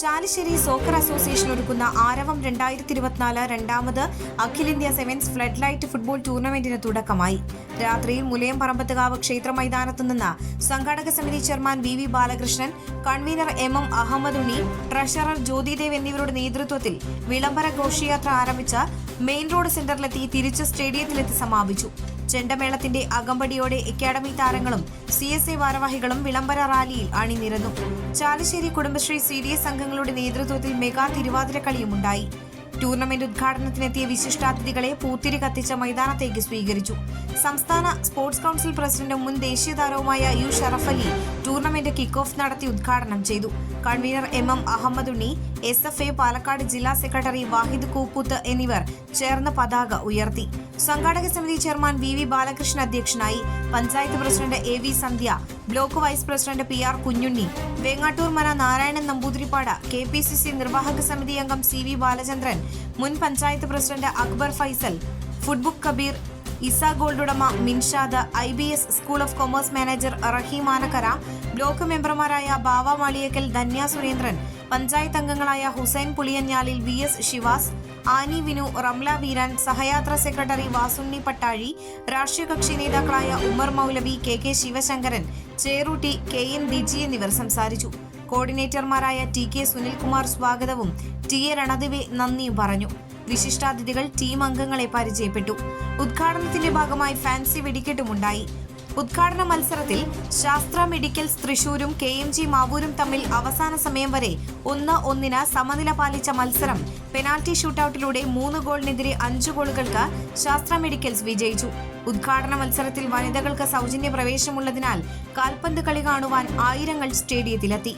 Chalissery soccer association ഒരുക്കുന്ന ആരവം രണ്ടായിരത്തി ഇരുപത്തിനാല് രണ്ടാമത് അഖിലേന്ത്യ സെവൻസ് ഫ്ലഡ് ലൈറ്റ് ഫുട്ബോൾ ടൂർണമെന്റിന് തുടക്കമായി. രാത്രിയിൽ മുലയം പറമ്പത്തുകാവ് ക്ഷേത്ര മൈതാനത്തു നിന്ന് സംഘാടക സമിതി chairman V V Balakrishnan convener M M Ahammed Unni treasurer Jyothidev എന്നിവരുടെ നേതൃത്വത്തിൽ വിളംബര ഘോഷയാത്ര ആരംഭിച്ച മെയിൻ റോഡ് സെന്ററിലെത്തി തിരിച്ച് സ്റ്റേഡിയത്തിലെത്തി സമാപിച്ചു. ചെണ്ടമേളത്തിന്റെ അകമ്പടിയോടെ അക്കാദമി താരങ്ങളും സി എസ് എ ഭാരവാഹികളും വിളംബര റാലിയിൽ അണിനിരന്നു. Chalissery Kudumbashree C D S അംഗങ്ങളുടെ നേതൃത്വത്തിൽ മെഗാ തിരുവാതിര തിരുവാതിരക്കളിയുമുണ്ടായി ടൂർണമെന്റ് ഉദ്ഘാടനത്തിനെത്തിയ വിശിഷ്ടാതിഥികളെ പൂത്തിരി കത്തിച്ച മൈതാനത്തേക്ക് സ്വീകരിച്ചു. സംസ്ഥാന സ്പോർട്സ് കൗൺസിൽ പ്രസിഡന്റും മുൻ ദേശീയ താരവുമായ U Sharafali tournament kick off നടത്തി ഉദ്ഘാടനം ചെയ്തു. Convener M M Ahammed Unni S F A Palakkad ജില്ലാ സെക്രട്ടറി വാഹിദ് കൂപ്പൂത്ത് എന്നിവർ ചേർന്ന് പതാക ഉയർത്തി. സംഘാടക സമിതി ചെയർമാൻ വി വി ബാലകൃഷ്ണൻ അധ്യക്ഷനായി. Panchayat president A V Sandhya block vice president P R Kunhunni Vengattoor Mana Narayanan Namboodiripad K P C C നിർവാഹക സമിതി അംഗം സി വി ബാലചന്ദ്രൻ മുൻ പഞ്ചായത്ത് പ്രസിഡന്റ് അക്ബർ ഫൈസൽ ഫുട്ബുക്ക് കബീർ ഇസ ഗോൾഡ് ഉടമ Minshad I B S school of commerce manager Raheem Anakkara block മെമ്പർമാരായ ബാവ മാളിയക്കൽ ധന്യ സുരേന്ദ്രൻ പഞ്ചായത്ത് അംഗങ്ങളായ Hussain Puliyanjalil V S Shivas Ani Vinu Ramla Veeran Sahayatra secretary Vasunni Pattazhi രാഷ്ട്രീയ കക്ഷി നേതാക്കളായ Umar Moulavi K K Sivasankaran Cherootty K N Diji എന്നിവർ സംസാരിച്ചു. കോർഡിനേറ്റർമാരായ T K Sunilkumar സ്വാഗതവും T A Ranadive നന്ദിയും പറഞ്ഞു. വിശിഷ്ടാതിഥികൾ ടീം അംഗങ്ങളെ പരിചയപ്പെട്ടു. ഉദ്ഘാടനത്തിന്റെ ഭാഗമായി ഫാൻസി വെടിക്കെട്ടുമുണ്ടായി. ഉദ്ഘാടന മത്സരത്തിൽ ശാസ്ത്ര മെഡിക്കൽസ് തൃശൂരും കെ എം ജി മാവൂരും തമ്മിൽ അവസാന സമയം വരെ ഒന്ന് ഒന്നിന് സമനില പാലിച്ച മത്സരം പെനാൽറ്റി ഷൂട്ടൌട്ടിലൂടെ മൂന്ന് ഗോളിനെതിരെ അഞ്ച് ഗോളുകൾക്ക് ശാസ്ത്ര മെഡിക്കൽസ് വിജയിച്ചു. ഉദ്ഘാടന മത്സരത്തിൽ വനിതകൾക്ക് സൗജന്യ പ്രവേശമുള്ളതിനാൽ കാൽപന്ത് കളി കാണുവാൻ ആയിരങ്ങൾ സ്റ്റേഡിയത്തിലെത്തി.